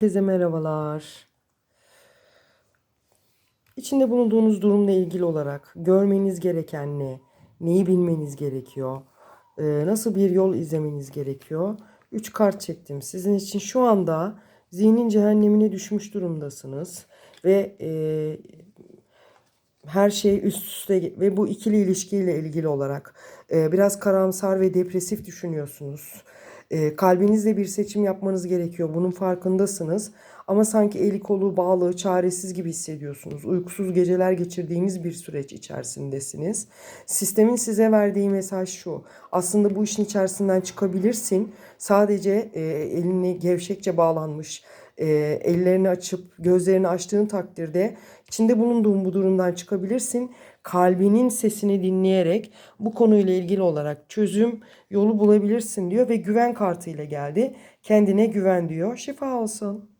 Herkese merhabalar. İçinde bulunduğunuz durumla ilgili olarak görmeniz gereken ne? Neyi bilmeniz gerekiyor? Ee, nasıl bir yol izlemeniz gerekiyor? Üç kart çektim. Sizin için şu anda zihnin cehennemine düşmüş durumdasınız. Ve e, her şey üst üste ve bu ikili ilişkiyle ilgili olarak e, biraz karamsar ve depresif düşünüyorsunuz. E, kalbinizle bir seçim yapmanız gerekiyor. Bunun farkındasınız. Ama sanki eli kolu bağlı, çaresiz gibi hissediyorsunuz. Uykusuz geceler geçirdiğiniz bir süreç içerisindesiniz. Sistemin size verdiği mesaj şu. Aslında bu işin içerisinden çıkabilirsin. Sadece e, elini gevşekçe bağlanmış e, ellerini açıp gözlerini açtığın takdirde içinde bulunduğun bu durumdan çıkabilirsin. Kalbinin sesini dinleyerek bu konuyla ilgili olarak çözüm yolu bulabilirsin diyor ve güven kartıyla geldi. Kendine güven diyor. Şifa olsun.